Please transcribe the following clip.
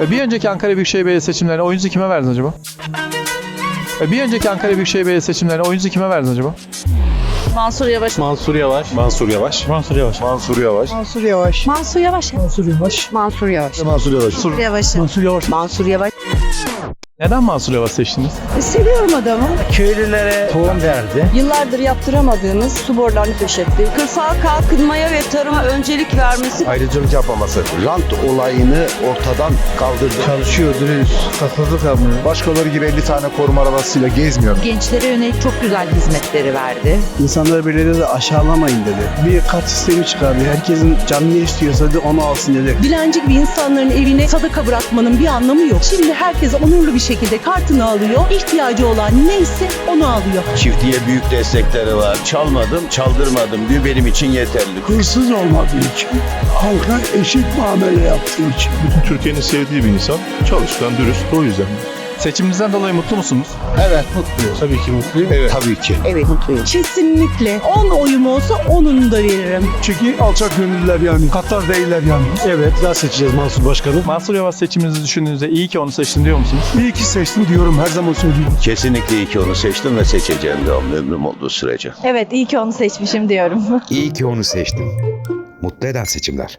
E, Bir önceki Ankara Büyükşehir Belediye seçimlerine oyunuzu kime verdiniz acaba? E, Bir önceki Ankara Büyükşehir Belediye seçimlerine oyunuzu kime verdiniz acaba? Mansur Yavaş. Mansur Yavaş. Mansur Yavaş. Mansur Yavaş. Mansur Yavaş. Mansur Yavaş. Mansur Yavaş. Mansur Yavaş. Mansur Yavaş. Mansur Yavaş. Mansur Yavaş. Mansur Yavaş. Mansur Yavaş. Neden Mansur Yavaş seçtiniz? Seviyorum adamı. Köylülere tohum verdi. Yıllardır yaptıramadığımız su borularını döşetti. Kırsal kalkınmaya ve tarıma öncelik vermesi. Ayrıcalık yapmaması. Rant olayını ortadan kaldırdı. Çalışıyor, dürüst, haksızlık yapmıyor. Başkaları gibi 50 tane koruma arabasıyla gezmiyor. Gençlere yönelik çok güzel hizmetleri verdi. İnsanları belediyede aşağılamayın dedi. Bir kat sistemi çıkardı. Herkesin canı ne istiyorsa dedi onu alsın dedi. Dilenci gibi insanların evine sadaka bırakmanın bir anlamı yok. Şimdi herkes onurlu bir şekilde kartını alıyor. İhtiyacı olan neyse onu alıyor. Çiftliğe büyük destekleri var. Çalmadım, çaldırmadım diyor benim için yeterli. Hırsız olmadığı için, halka eşit muamele yaptığı için. Bütün Türkiye'nin sevdiği bir insan. Çalışkan, dürüst. O yüzden. Seçiminizden dolayı mutlu musunuz? Evet, mutluyuz. Tabii ki mutluyum. Evet. Tabii ki. Evet mutluyum. Kesinlikle 10 oyum olsa onun da veririm. Çünkü alçak gönüllüler yani. Katlar değiller yani. Evet, daha seçeceğiz Mansur Başkanı. Mansur Yavaş seçiminizi düşündüğünüzde iyi ki onu seçtim diyor musunuz? İyi ki seçtim diyorum her zaman söylüyorum. Kesinlikle iyi ki onu seçtim ve seçeceğim de o memnun olduğu sürece. Evet iyi ki onu seçmişim diyorum. İyi ki onu seçtim. Mutlu eden seçimler.